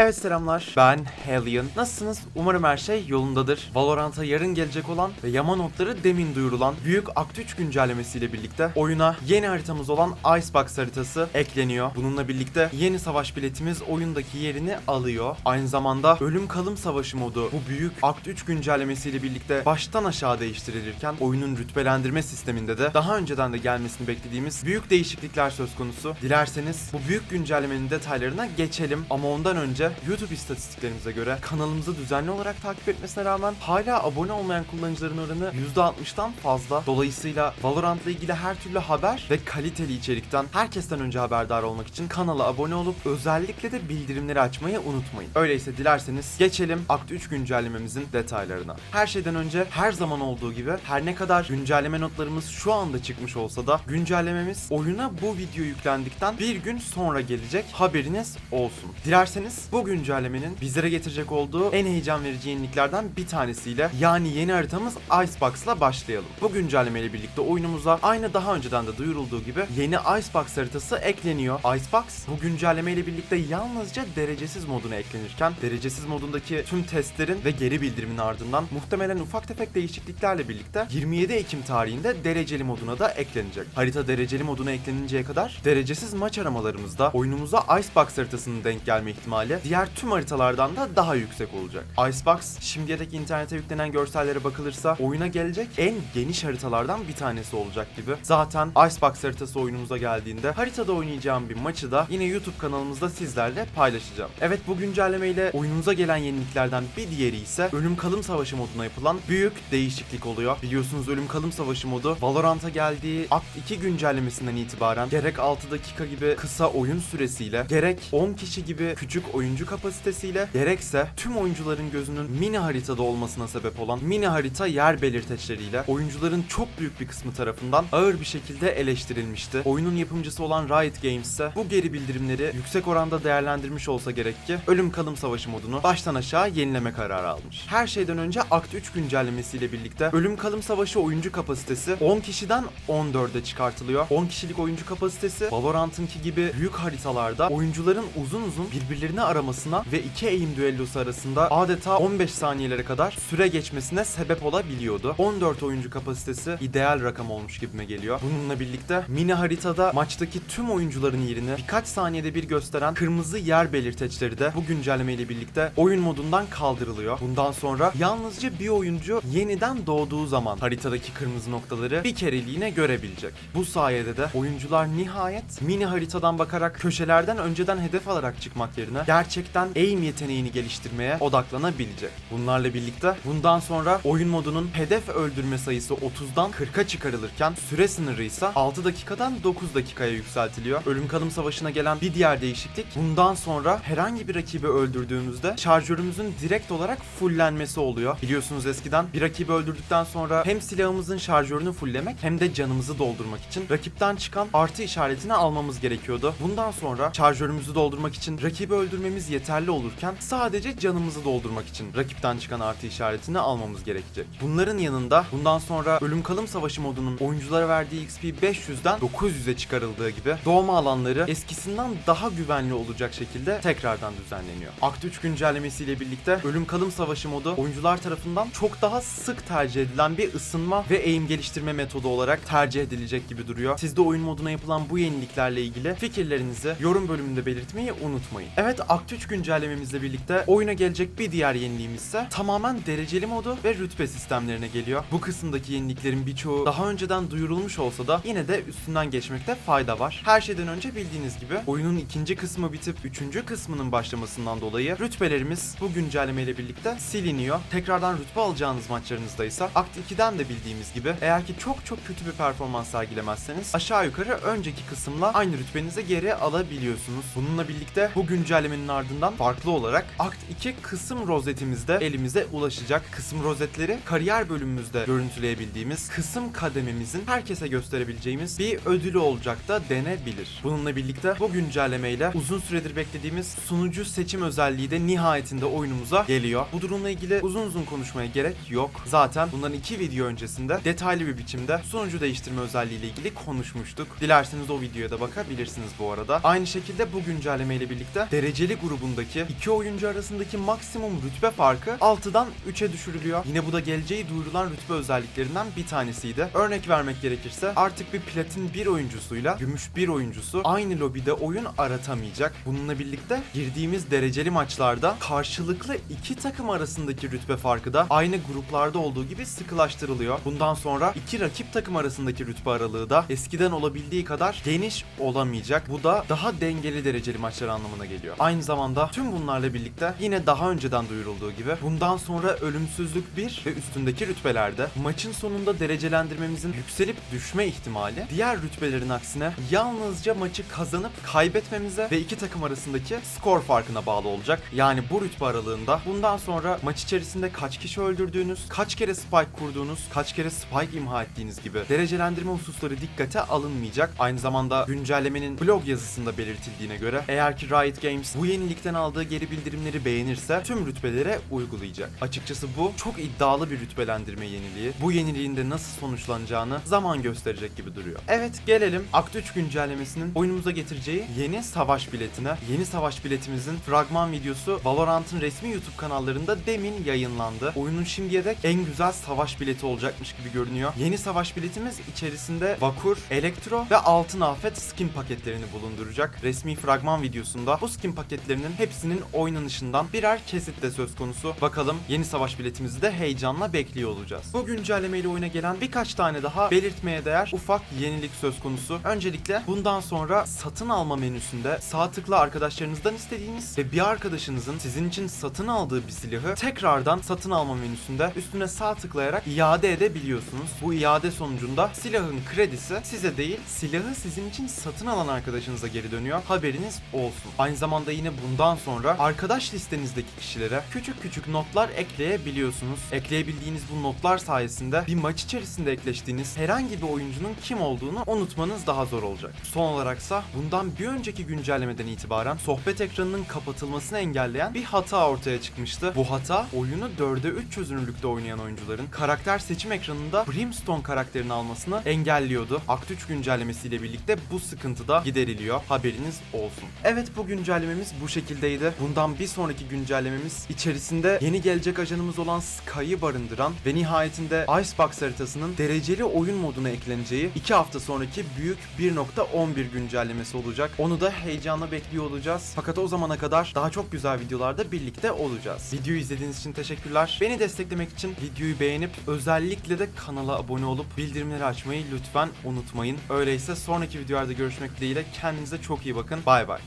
Evet selamlar. Ben Hellion. Nasılsınız? Umarım her şey yolundadır. Valorant'a yarın gelecek olan ve yama notları demin duyurulan büyük Akt 3 güncellemesiyle birlikte oyuna yeni haritamız olan Icebox haritası ekleniyor. Bununla birlikte yeni savaş biletimiz oyundaki yerini alıyor. Aynı zamanda Ölüm Kalım Savaşı modu bu büyük Akt 3 güncellemesiyle birlikte baştan aşağı değiştirilirken oyunun rütbelendirme sisteminde de daha önceden de gelmesini beklediğimiz büyük değişiklikler söz konusu. Dilerseniz bu büyük güncellemenin detaylarına geçelim ama ondan önce YouTube istatistiklerimize göre kanalımızı düzenli olarak takip etmesine rağmen hala abone olmayan kullanıcıların oranı %60'tan fazla. Dolayısıyla Valorant'la ilgili her türlü haber ve kaliteli içerikten herkesten önce haberdar olmak için kanala abone olup özellikle de bildirimleri açmayı unutmayın. Öyleyse dilerseniz geçelim Akt 3 güncellememizin detaylarına. Her şeyden önce her zaman olduğu gibi her ne kadar güncelleme notlarımız şu anda çıkmış olsa da güncellememiz oyuna bu video yüklendikten bir gün sonra gelecek haberiniz olsun. Dilerseniz bu güncellemenin bizlere getirecek olduğu en heyecan verici yeniliklerden bir tanesiyle yani yeni haritamız Icebox'la başlayalım. Bu güncelleme ile birlikte oyunumuza aynı daha önceden de duyurulduğu gibi yeni Icebox haritası ekleniyor. Icebox bu güncelleme ile birlikte yalnızca derecesiz moduna eklenirken derecesiz modundaki tüm testlerin ve geri bildirimin ardından muhtemelen ufak tefek değişikliklerle birlikte 27 Ekim tarihinde dereceli moduna da eklenecek. Harita dereceli moduna ekleninceye kadar derecesiz maç aramalarımızda oyunumuza Icebox haritasının denk gelme ihtimali diğer tüm haritalardan da daha yüksek olacak. Icebox şimdiye dek internete yüklenen görsellere bakılırsa oyuna gelecek en geniş haritalardan bir tanesi olacak gibi. Zaten Icebox haritası oyunumuza geldiğinde haritada oynayacağım bir maçı da yine YouTube kanalımızda sizlerle paylaşacağım. Evet bu güncellemeyle oyunumuza gelen yeniliklerden bir diğeri ise Ölüm Kalım Savaşı moduna yapılan büyük değişiklik oluyor. Biliyorsunuz Ölüm Kalım Savaşı modu Valorant'a geldiği Akt 2 güncellemesinden itibaren gerek 6 dakika gibi kısa oyun süresiyle gerek 10 kişi gibi küçük oyuncu kapasitesiyle gerekse tüm oyuncuların gözünün mini haritada olmasına sebep olan mini harita yer belirteçleriyle oyuncuların çok büyük bir kısmı tarafından ağır bir şekilde eleştirilmişti. Oyunun yapımcısı olan Riot Games ise bu geri bildirimleri yüksek oranda değerlendirmiş olsa gerek ki Ölüm Kalım Savaşı modunu baştan aşağı yenileme kararı almış. Her şeyden önce Akt 3 güncellemesiyle birlikte Ölüm Kalım Savaşı oyuncu kapasitesi 10 kişiden 14'e çıkartılıyor. 10 kişilik oyuncu kapasitesi Valorant'ınki gibi büyük haritalarda oyuncuların uzun uzun birbirlerini aramasına ve iki aim düellosu arasında adeta 15 saniyelere kadar süre geçmesine sebep olabiliyordu. 14 oyuncu kapasitesi ideal rakam olmuş gibime geliyor. Bununla birlikte mini haritada maçtaki tüm oyuncuların yerini birkaç saniyede bir gösteren kırmızı yer belirteçleri de bu güncelleme ile birlikte oyun modundan kaldırılıyor. Bundan sonra yalnızca bir oyuncu yeniden doğduğu zaman haritadaki kırmızı noktaları bir kereliğine görebilecek. Bu sayede de oyuncular nihayet mini haritadan bakarak köşelerden önceden hedef alarak çıkmak yerine gerçekten aim yeteneğini geliştirmeye odaklanabilecek. Bunlarla birlikte bundan sonra oyun modunun hedef öldürme sayısı 30'dan 40'a çıkarılırken süre sınırı ise 6 dakikadan 9 dakikaya yükseltiliyor. Ölüm kalım savaşına gelen bir diğer değişiklik bundan sonra herhangi bir rakibi öldürdüğümüzde şarjörümüzün direkt olarak fullenmesi oluyor. Biliyorsunuz eskiden bir rakibi öldürdükten sonra hem silahımızın şarjörünü fulllemek hem de canımızı doldurmak için rakipten çıkan artı işaretini almamız gerekiyordu. Bundan sonra şarjörümüzü doldurmak için rakibi öldürmemiz yeterli olurken sadece canımızı doldurmak için rakipten çıkan artı işaretini almamız gerekecek. Bunların yanında bundan sonra Ölüm Kalım Savaşı modunun oyunculara verdiği XP 500'den 900'e çıkarıldığı gibi doğma alanları eskisinden daha güvenli olacak şekilde tekrardan düzenleniyor. Akt 3 güncellemesiyle birlikte Ölüm Kalım Savaşı modu oyuncular tarafından çok daha sık tercih edilen bir ısınma ve aim geliştirme metodu olarak tercih edilecek gibi duruyor. Siz de oyun moduna yapılan bu yeniliklerle ilgili fikirlerinizi yorum bölümünde belirtmeyi unutmayın. Evet Akt 3 güncellememizle birlikte oyuna gelecek bir diğer yeniliğimiz ise tamamen dereceli modu ve rütbe sistemlerine geliyor. Bu kısımdaki yeniliklerin birçoğu daha önceden duyurulmuş olsa da yine de üstünden geçmekte fayda var. Her şeyden önce bildiğiniz gibi oyunun ikinci kısmı bitip üçüncü kısmının başlamasından dolayı rütbelerimiz bu güncelleme birlikte siliniyor. Tekrardan rütbe alacağınız maçlarınızda ise Akt 2'den de bildiğimiz gibi eğer ki çok çok kötü bir performans sergilemezseniz aşağı yukarı önceki kısımla aynı rütbenize geri alabiliyorsunuz. Bununla birlikte bu güncellemenin ardından farklı olarak Akt 2 kısım rozetimizde elimize ulaşacak. Kısım rozetleri kariyer bölümümüzde görüntüleyebildiğimiz kısım kadememizin herkese gösterebileceğimiz bir ödülü olacak da denebilir. Bununla birlikte bu güncellemeyle uzun süredir beklediğimiz sunucu seçim özelliği de nihayetinde oyunumuza geliyor. Bu durumla ilgili uzun uzun konuşmaya gerek yok. Zaten bundan iki video öncesinde detaylı bir biçimde sunucu değiştirme özelliği ile ilgili konuşmuştuk. Dilerseniz o videoya da bakabilirsiniz bu arada. Aynı şekilde bu güncelleme ile birlikte dereceli grubundaki iki oyuncu arasındaki maksimum rütbe farkı 6'dan 3'e düşürülüyor. Yine bu da geleceği duyurulan rütbe özelliklerinden bir tanesiydi. Örnek vermek gerekirse artık bir platin bir oyuncusuyla gümüş bir oyuncusu aynı lobide oyun aratamayacak. Bununla birlikte girdiğimiz dereceli maçlarda karşılıklı iki takım arasındaki rütbe farkı da aynı gruplarda olduğu gibi sıkılaştırılıyor. Bundan sonra iki rakip takım arasındaki rütbe aralığı da eskiden olabildiği kadar geniş olamayacak. Bu da daha dengeli dereceli maçlar anlamına geliyor. Aynı zamanda tüm bunlarla birlikte yine daha önceden duyurulduğu gibi bundan sonra ölümsüzlük 1 ve üstündeki rütbelerde maçın sonunda derecelendirmemizin yükselip düşme ihtimali diğer rütbelerin aksine yalnızca maçı kazanıp kaybetmemize ve iki takım arasındaki skor farkına bağlı olacak. Yani bu rütbe aralığında bundan sonra maç içerisinde kaç kişi öldürdüğünüz, kaç kere spike kurduğunuz, kaç kere spike imha ettiğiniz gibi derecelendirme hususları dikkate alınmayacak. Aynı zamanda güncellemenin blog yazısında belirtildiğine göre eğer ki Riot Games bu yenilikten aldığı geri bildirimleri beğenirse tüm rütbelere uygulayacak. Açıkçası bu çok iddialı bir rütbelendirme yeniliği. Bu yeniliğin de nasıl sonuçlanacağını zaman gösterecek gibi duruyor. Evet gelelim Akt 3 güncellemesinin oyunumuza getireceği yeni savaş biletine. Yeni savaş biletimizin fragman videosu Valorant'ın resmi YouTube kanallarında demin yayınlandı. Oyunun şimdiye dek en güzel savaş bileti olacakmış gibi görünüyor. Yeni savaş biletimiz içerisinde Vakur, Elektro ve Altın Afet skin paketlerini bulunduracak. Resmi fragman videosunda bu skin paketlerinin hepsinin oynanışından birer kesit de söz konusu. Bakalım yeni savaş biletimizi de heyecanla bekliyor olacağız. Bu güncellemeyle oyuna gelen birkaç tane daha belirtmeye değer ufak yenilik söz konusu. Öncelikle bundan sonra satın alma menüsünde sağ tıkla arkadaşlarınızdan istediğiniz ve bir arkadaşınızın sizin için satın aldığı bir silahı tekrardan satın alma menüsünde üstüne sağ tıklayarak iade edebiliyorsunuz. Bu iade sonucunda silahın kredisi size değil silahı sizin için satın alan arkadaşınıza geri dönüyor. Haberiniz olsun. Aynı zamanda yine bundan sonra arkadaş listenizdeki kişilere küçük küçük notlar ekleyebiliyorsunuz. Ekleyebildiğiniz bu notlar sayesinde bir maç içerisinde ekleştiğiniz herhangi bir oyuncunun kim olduğunu unutmanız daha zor olacak. Son olaraksa bundan bir önceki güncellemeden itibaren sohbet ekranının kapatılmasını engelleyen bir hata ortaya çıkmıştı. Bu hata oyunu 4'e 3 çözünürlükte oynayan oyuncuların karakter seçim ekranında Brimstone karakterini almasını engelliyordu. Akt 3 güncellemesiyle birlikte bu sıkıntı da gideriliyor. Haberiniz olsun. Evet bu güncellememiz bu şekildeydi. Bundan bir sonraki güncellememiz içerisinde yeni gelecek ajanımız olan Sky'ı barındıran ve nihayetinde Icebox haritasının dereceli oyun moduna ekleneceği 2 hafta sonraki büyük 1.11 güncellemesi olacak. Onu da heyecanla bekliyor olacağız. Fakat o zamana kadar daha çok güzel videolarda birlikte olacağız. Videoyu izlediğiniz için teşekkürler. Beni desteklemek için videoyu beğenip özellikle de kanala abone olup bildirimleri açmayı lütfen unutmayın. Öyleyse sonraki videolarda görüşmek dileğiyle kendinize çok iyi bakın. Bay bay.